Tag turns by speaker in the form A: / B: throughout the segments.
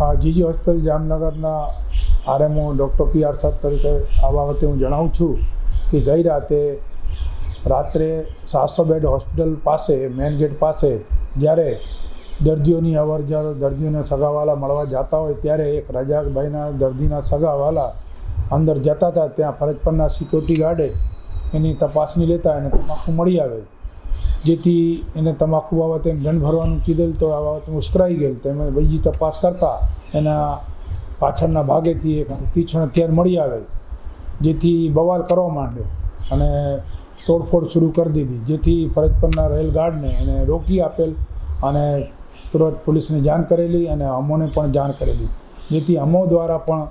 A: આ GG hospital જામનગરના RMO doctor P R સાહેબ તરીકે આ બાબતે હું જણાવું છું કે ગઈ રાતે રાત્રે સાતસો બેડ હોસ્પિટલ પાસે મેન ગેટ પાસે, જ્યારે દર્દીઓની અવર જવર, દર્દીઓને સગાવાલા મળવા જતા હોય, ત્યારે એક રજાકભાઈના દર્દીના સગાવાલા અંદર જતા હતા. ત્યાં ફરજ પરના સિક્યોરિટી ગાર્ડે એની તપાસણી લેતા એને તમાકુ મળી આવે. જેથી એને તમાકુ બાબતે દંડ ભરવાનું કીધેલ તો આ બાબતે ઉશ્કરાઈ ગયેલ. તેમણે બીજી તપાસ કરતાં એના પાછળના ભાગેથી એક તીક્ષ્ણ હથિયાર મળી આવેલ જેથી બવાલ કરવા માંડ્યો અને તોડફોડ શરૂ કરી દીધી. જેથી ફરજ પરના રેલ ગાર્ડને એને રોકી આપેલ અને તુરંત પોલીસને જાણ કરેલી અને અમોને પણ જાણ કરેલી. જેથી અમો દ્વારા પણ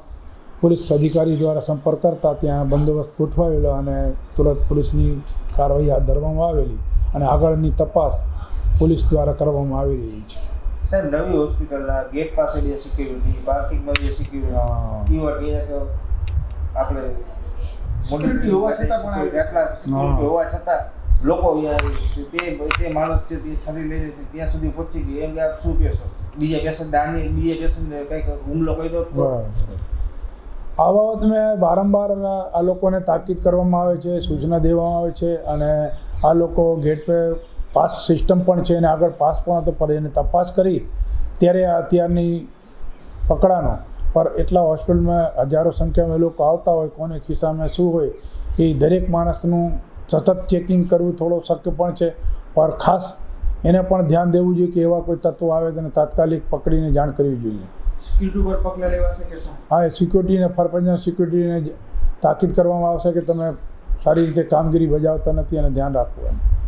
A: પોલીસ અધિકારી દ્વારા સંપર્ક કરતા ત્યાં બંદોબસ્ત ગોઠવાયેલો અને તુરંત પોલીસની કાર્યવાહી હાથ ધરવામાં આવેલી. અને આગળની તપાસ પોલીસ દ્વારા કરવામાં આવી રહી છે.
B: સાહેબ નવી હોસ્પિટલના ગેટ પાસે બે સિક્યુરિટી પાર્કિંગમાં બે. સિક્યુરિટી આપણે
C: મોટી હોવા છતાં પણ આ-
B: એટલા સિક્યુરિટી હોવા છતાં લોકો તે તે માણસ છે તે છરી લઈને ત્યાં સુધી પહોંચી ગઈ. એમ કે આપ શું કહેશો? બીજા પેશન્ટ આની બીજા પેશન્ટને કંઈક હુમલો કર્યો હતો?
A: બરાબર. આ બાબત મેં વારંવાર આ લોકોને તાકીદ કરવામાં આવે છે સૂચના દેવામાં આવે છે અને આ લોકો ગેટ પે પાસ સિસ્ટમ પણ છે અને આગળ પાસ પણ હતો પર એને તપાસ કરી ત્યારે આ અત્યારની પકડાનો. પર એટલા હોસ્પિટલમાં હજારો સંખ્યામાં એ લોકો આવતા હોય કોને ખિસ્સામાં શું હોય એ દરેક માણસનું સતત ચેકિંગ કરવું થોડો શક્ય પણ છે. પર ખાસ એને પણ ધ્યાન દેવું જોઈએ કે એવા કોઈ તત્વો આવે તેને તાત્કાલિક પકડીને જાણ કરવી જોઈએ. હા એ સિક્યુરિટીને ફરપંચના સિક્યુરિટીને તાકીદ કરવામાં આવશે કે તમે સારી રીતે કામગીરી બજાવતા નથી અને ધ્યાન રાખવું એમ